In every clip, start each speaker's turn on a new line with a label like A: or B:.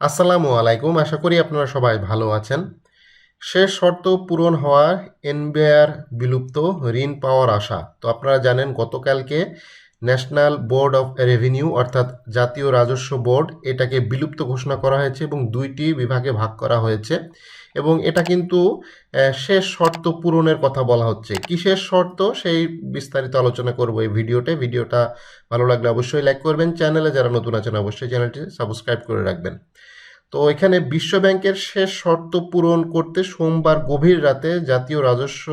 A: আসসালামু আলাইকুম। আশা করি আপনারা সবাই ভালো আছেন। শেষ শর্ত পূরণ হওয়ার এনবিআর বিলুপ্ত ঋণ পাওয়ার আশা। তো আপনারা জানেন, গতকালকে ন্যাশনাল বোর্ড অফ রেভিনিউ অর্থাৎ জাতীয় রাজস্ব বোর্ড এটাকে বিলুপ্ত ঘোষণা করা হয়েছে এবং দুইটি বিভাগে ভাগ করা হয়েছে এবং এটা কিন্তু শেষ শর্ত পূরণের কথা বলা হচ্ছে। কিসের শর্ত? সেই বিস্তারিত আলোচনা করব এই ভিডিওতে। ভিডিওটা ভালো লাগলে অবশ্যই লাইক করবেন। চ্যানেলে যারা নতুন আছেন, অবশ্যই চ্যানেলটি সাবস্ক্রাইব করে রাখবেন। তো এখানে বিশ্ব ব্যাংকের শেষ শর্ত পূরণ করতে সোমবার গভীর রাতে জাতীয় রাজস্ব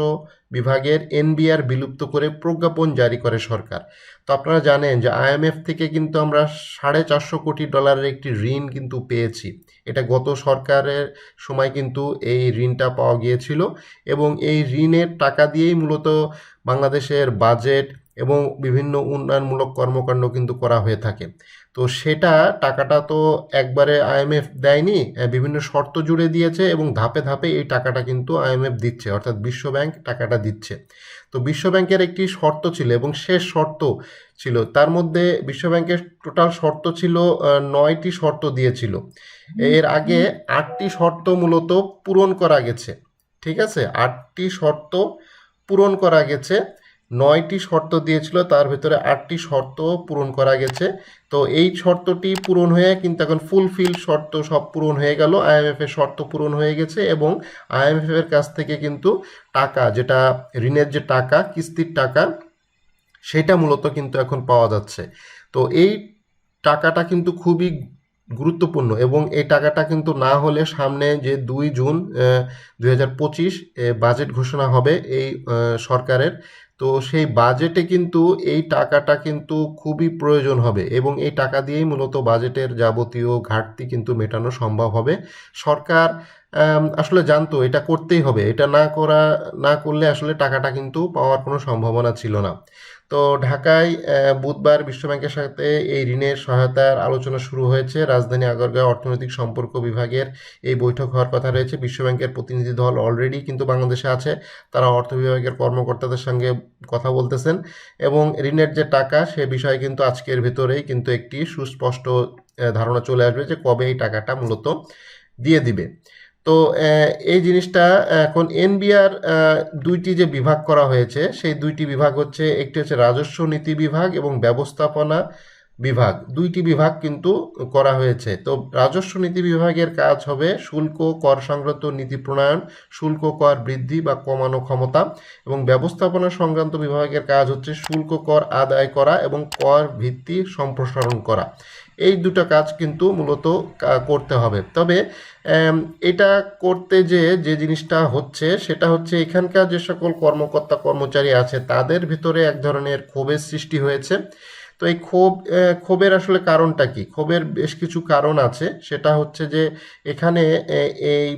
A: বিভাগের এনবিআর বিলুপ্ত করে প্রজ্ঞাপন জারি করে সরকার। তো আপনারা জানেন যে আইএমএফ থেকে কিন্তু আমরা সাড়ে চারশো কোটি ডলারের একটি ঋণ কিন্তু পেয়েছি। এটা গত সরকারের সময় কিন্তু এই ঋণটা পাওয়া গিয়েছিল এবং এই ঋণের টাকা দিয়েই মূলত বাংলাদেশের বাজেট এবং বিভিন্ন উন্নয়নমূলক কর্মকাণ্ড কিন্তু করা হয়ে থাকে। তো সেটা টাকাটা তো একবারে আইএমএফ দেয়নি বিভিন্ন শর্ত জুড়ে দিয়েছে এবং ধাপে ধাপে এই টাকাটা কিন্তু আইএমএফ দিচ্ছে, অর্থাৎ বিশ্ব ব্যাংক টাকাটা দিচ্ছে। তো বিশ্ব ব্যাংকের একটি শর্ত ছিল এবং শেষ শর্ত ছিল, তার মধ্যে বিশ্ব ব্যাংকের টোটাল শর্ত ছিল নয়টি শর্ত দিয়েছিল। এর আগে আটটি শর্ত মূলত পূরণ করা গেছে, ঠিক আছে? আটটি শর্ত পূরণ করা গেছে নয়টি শর্ত দিয়েছিল, তার ভিতরে আটটি শর্ত পূরণ করা গেছে। তো এই শর্তটি পূরণ হয়ে কিন্তু এখন ফুলফিল শর্ত সব পূরণ হয়ে গেল আইএমএফ এর শর্ত পূরণ হয়ে গেছে এবং আইএমএফ এর কাছ থেকে কিন্তু টাকা, যেটা ঋণের যে টাকা, কিস্তির টাকা, সেটা মূলত কিন্তু এখন পাওয়া যাচ্ছে। তো এই টাকাটা কিন্তু খুবই গুরুত্বপূর্ণ এবং এই টাকাটা কিন্তু না হলে সামনে যে দুই জুন দুই হাজার পঁচিশ বাজেট ঘোষণা হবে এই সরকারের। তো সেই বাজেটে কিন্তু এই টাকাটা কিন্তু খুবই প্রয়োজন হবে এবং এই টাকা দিয়েই মূলত বাজেটের যাবতীয় ঘাটতি কিন্তু মেটানো সম্ভব হবে। সরকার আসলে জানতো এটা করতেই হবে। এটা না করা, না করলে আসলে টাকাটা কিন্তু পাওয়ার কোনো সম্ভাবনা ছিল না। তো ঢাকায় বুধবার বিশ্বব্যাংকের সাথে এই ঋণের সহায়তার আলোচনা শুরু হয়েছে। রাজধানী আগরগাঁও অর্থনৈতিক সম্পর্ক বিভাগের এই বৈঠক হওয়ার কথা রয়েছে। বিশ্বব্যাংকের প্রতিনিধি দল অলরেডি কিন্তু বাংলাদেশে আছে। তারা অর্থ বিভাগের কর্মকর্তাদের সঙ্গে কথা বলতেছেন এবং ঋণের যে টাকা, সে বিষয়ে কিন্তু আজকের ভেতরেই কিন্তু একটি সুস্পষ্ট ধারণা চলে আসবে যে কবে এই টাকাটা মূলত দিয়ে দিবে। তো এই জিনিসটা এখন এনবিআর দুইটি যে বিভাগ করা হয়েছে, সেই দুইটি বিভাগ হচ্ছে, একটি হচ্ছে রাজস্ব নীতি বিভাগ এবং ব্যবস্থাপনা বিভাগ, দুইটি বিভাগ কিন্তু করা হয়েছে। তো রাজস্ব নীতি বিভাগের কাজ হবে শুল্ক, কর সংক্রান্ত নীতি প্রণয়ন, শুল্ক, কর বৃদ্ধি বা কমানো ক্ষমতা এবং ব্যবস্থাপনা সংক্রান্ত বিভাগের কাজ হচ্ছে শুল্ক, কর আদায় করা এবং কর ভিত্তি সম্প্রসারণ করা। এই দুটো কাজ কিন্তু মূলত করতে হবে। তবে এটা করতে যে যে জিনিসটা হচ্ছে সেটা হচ্ছে এখানকার যে সকল কর্মকর্তা কর্মচারী আছে তাদের ভিতরে এক ধরনের ক্ষোভের সৃষ্টি হয়েছে। তো এই ক্ষোভ ক্ষোভের আসলে কারণটা কি? ক্ষোভের বেশ কিছু কারণ আছে। সেটা হচ্ছে যে, এখানে এই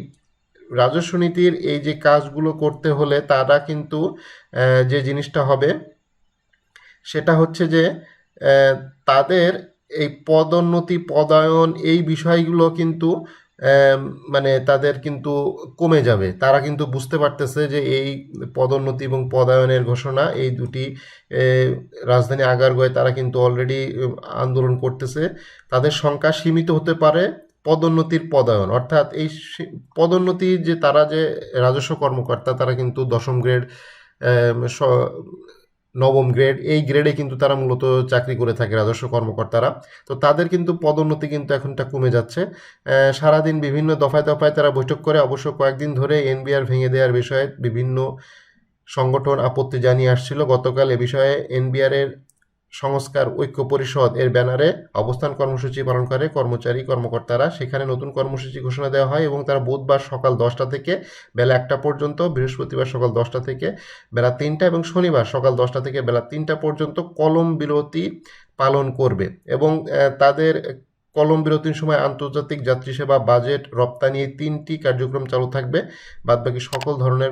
A: রাজস্ব নীতির এই যে কাজগুলো করতে হলে তারা কিন্তু যে জিনিসটা হবে, সেটা হচ্ছে যে তাদের এই পদোন্নতি, পদায়ন এই বিষয়গুলো কিন্তু মানে তাদের কিন্তু কমে যাবে। তারা কিন্তু বুঝতে পারতেছে যে এই পদোন্নতি এবং পদায়নের ঘোষণা, এই দুটি রাজধানী আগারগোয় তারা কিন্তু অলরেডি আন্দোলন করতেছে। তাদের সংখ্যা সীমিত হতে পারে পদোন্নতির পদায়ন। অর্থাৎ এই পদোন্নতি যে তারা যে রাজস্ব কর্মকর্তা, তারা কিন্তু দশম গ্রেড নবম গ্রেড এই গ্রেডে কিন্তু তারা মূলত চাকরি করে থাকে রাজস্ব কর্মকর্তারা। তো তাদের কিন্তু পদোন্নতি কিন্তু এখনটা কমে যাচ্ছে। সারাদিন বিভিন্ন দফায় দফায় তারা বৈঠক করে, অবশ্য কয়েকদিন ধরে এনবিআর ভেঙে দেওয়ার বিষয়ে বিভিন্ন সংগঠন আপত্তি জানিয়ে আসছিল। গতকাল এ বিষয়ে এনবিআর এর সংস্কার ঐক্য পরিষদ এর ব্যানারে অবস্থান কর্মসূচি পালন করে কর্মচারী, কর্মকর্তারা। সেখানে নতুন কর্মসূচি ঘোষণা দেওয়া হয় এবং তারা বুধবার সকাল দশটা থেকে বেলা একটা পর্যন্ত, বৃহস্পতিবার সকাল দশটা থেকে বেলা তিনটা এবং শনিবার সকাল দশটা থেকে বেলা তিনটা পর্যন্ত কলম বিরতি পালন করবে এবং তাদের কলম বিরতির সময় আন্তর্জাতিক যাত্রী সেবা বাজেট রপ্তানি এই তিনটি কার্যক্রম চালু থাকবে। বাদবাকি সকল ধরনের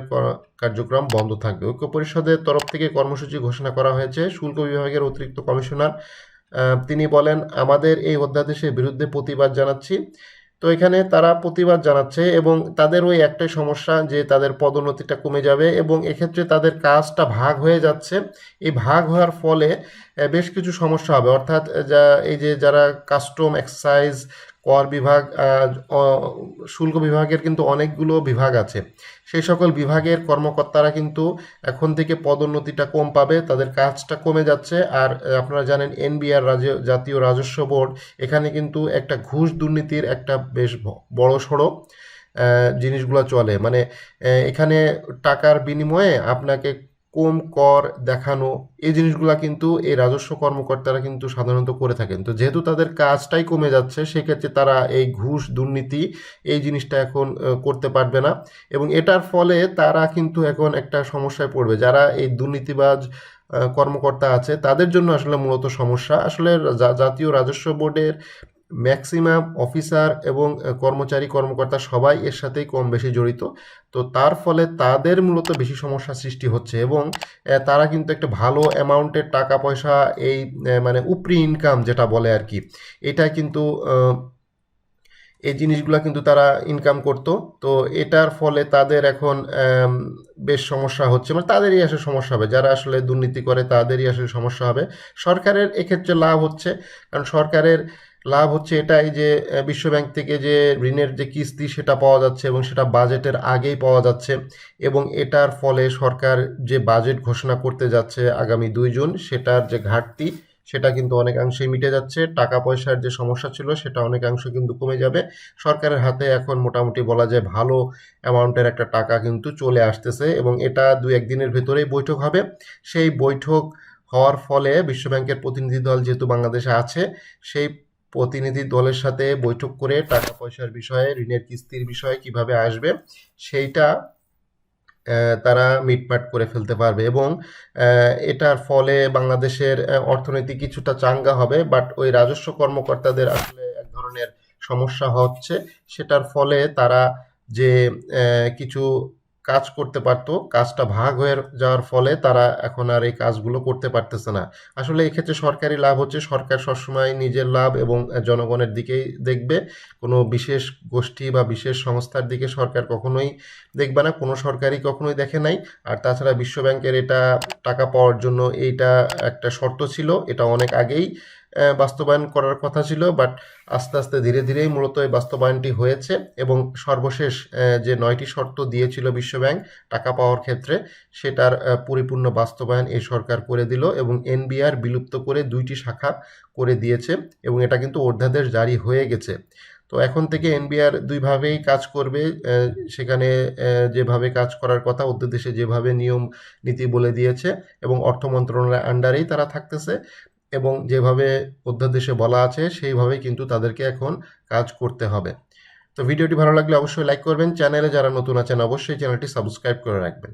A: কার্যক্রম বন্ধ থাকবে। ঐক্য পরিষদের তরফ থেকে কর্মসূচি ঘোষণা করা হয়েছে। শুল্ক বিভাগের অতিরিক্ত কমিশনার তিনি বলেন, আমাদের এই অধ্যাদেশের বিরুদ্ধে প্রতিবাদ জানাচ্ছি। তো এখানে তারা প্রতিবাদ জানাচ্ছে এবং তাদের ওই একটাই সমস্যা যে তাদের পদোন্নতিটা কমে যাবে এবং এক্ষেত্রে তাদের কাজটা ভাগ হয়ে যাচ্ছে। এই ভাগ হওয়ার ফলে বেশ কিছু সমস্যা হবে। অর্থাৎ, যা, এই যে যারা কাস্টম এক্সাইজ কর বিভাগ শুল্ক বিভাগের কিন্তু অনেকগুলো বিভাগ আছে। সেই সকল বিভাগের কর্মকর্তারা কিন্তু এখন থেকে পদোন্নতিটা কম পাবে, তাদের কাজটা কমে যাচ্ছে। আর আপনারা জানেন, এনবিআর রাজ্য, জাতীয় রাজস্ব বোর্ড এখানে কিন্তু একটা ঘুষ দুর্নীতির একটা বেশ বড় সড়ো জিনিসগুলো চলে। মানে এখানে টাকার বিনিময়ে আপনাকে কম কর দেখানো, এই জিনিসগুলা কিন্তু এই রাজস্ব কর্মকর্তারা কিন্তু সাধারণত করে থাকেন। তো যেহেতু তাদের কাজটাই কমে যাচ্ছে, সেক্ষেত্রে তারা এই ঘুষ, দুর্নীতি এই জিনিসটা এখন করতে পারবে না এবং এটার ফলে তারা কিন্তু এখন একটা সমস্যায় পড়বে। যারা এই দুর্নীতিবাজ কর্মকর্তা আছে, তাদের জন্য আসলে মূলত সমস্যা। আসলে জাতীয় রাজস্ব বোর্ডের ম্যাক্সিমাম অফিসার এবং কর্মচারী, কর্মকর্তা সবাই এর সাথেই কম বেশি জড়িত। তো তার ফলে তাদের মূলত বেশি সমস্যা সৃষ্টি হচ্ছে এবং তারা কিন্তু একটা ভালো অ্যামাউন্টের টাকা পয়সা এই মানে উপরি ইনকাম যেটা বলে আর কি, এটা কিন্তু এই জিনিসগুলো কিন্তু তারা ইনকাম করতো। তো এটার ফলে তাদের এখন বেশ সমস্যা হচ্ছে। মানে তাদেরই আসলে সমস্যা হবে। যারা আসলে দুর্নীতি করে তাদেরই আসলে সমস্যা হবে। সরকারের এক্ষেত্রে লাভ হচ্ছে। কারণ সরকারের লাভ হচ্ছে এটাই যে বিশ্বব্যাংক থেকে যে ঋণের যে কিস্তি সেটা পাওয়া যাচ্ছে এবং সেটা বাজেটের আগেই পাওয়া যাচ্ছে এবং এটার ফলে সরকার যে বাজেট ঘোষণা করতে যাচ্ছে আগামী দুই জুন, সেটার যে ঘাটতি সেটা কিন্তু অনেকাংশেই মিটে যাচ্ছে। টাকা পয়সার যে সমস্যা ছিল সেটা অনেকাংশ কিন্তু কমে যাবে। সরকারের হাতে এখন মোটামুটি বলা যায় ভালো অ্যামাউন্টের একটা টাকা কিন্তু চলে আসতেছে এবং এটা দু একদিনের ভেতরেই বৈঠক হবে। সেই বৈঠক হওয়ার ফলে বিশ্বব্যাংকের প্রতিনিধি দল যেহেতু বাংলাদেশে আছে, সেই প্রতিনিধি দলের সাথে বৈঠক করে টাকা পয়সার বিষয়ে, ঋণের কিস্তির বিষয়ে কীভাবে আসবে, সেইটা তারা মিটমাট করে ফেলতে পারবে এবং এটার ফলে বাংলাদেশের অর্থনীতি কিছুটা চাঙ্গা হবে বাট ওই রাজস্ব কর্মকর্তাদের আসলে এক ধরনের সমস্যা হচ্ছে। সেটার ফলে তারা যে কিছু কাজ করতে পারতো, কাজটা ভাগ হয়ে যাওয়ার ফলে তারা এখন আর এই কাজগুলো করতে পারতেছে না। আসলে এক্ষেত্রে সরকারি লাভ হচ্ছে, সরকার সবসময় নিজের লাভ এবং জনগণের দিকেই দেখবে। কোনো বিশেষ গোষ্ঠী বা বিশেষ সংস্থার দিকে সরকার কখনোই দেখবে না, কোনো সরকারই কখনোই দেখে নাই। আর তাছাড়া বিশ্বব্যাংকের এটা টাকা পাওয়ার জন্য এইটা একটা শর্ত ছিল, এটা অনেক আগেই বাস্তবায়ন করার কথা ছিল বাট আস্তে আস্তে ধীরে ধীরেই মূলত এই বাস্তবায়নটি হয়েছে এবং সর্বশেষ যে নয়টি শর্ত দিয়েছিল বিশ্বব্যাংক টাকা পাওয়ার ক্ষেত্রে, সেটার পরিপূর্ণ বাস্তবায়ন এই সরকার করে দিল এবং এনবিআর বিলুপ্ত করে দুইটি শাখা করে দিয়েছে এবং এটা কিন্তু অধ্যাদেশ জারি হয়ে গেছে। তো এখন থেকে এনবিআর দুইভাবেই কাজ করবে সেখানে যেভাবে কাজ করার কথা অধ্যাদেশে যেভাবে নিয়ম, নীতি বলে দিয়েছে এবং অর্থ মন্ত্রণালয়ের আন্ডারেই তারা থাকতেছে। এবং যেভাবে অধ্যাদেশে বলা আছে, সেইভাবেই কিন্তু তাদেরকে এখন কাজ করতে হবে। তো ভিডিওটি ভালো লাগলে অবশ্যই লাইক করবেন। চ্যানেলে যারা নতুন আছেন, অবশ্যই চ্যানেলটি সাবস্ক্রাইব করে রাখবেন।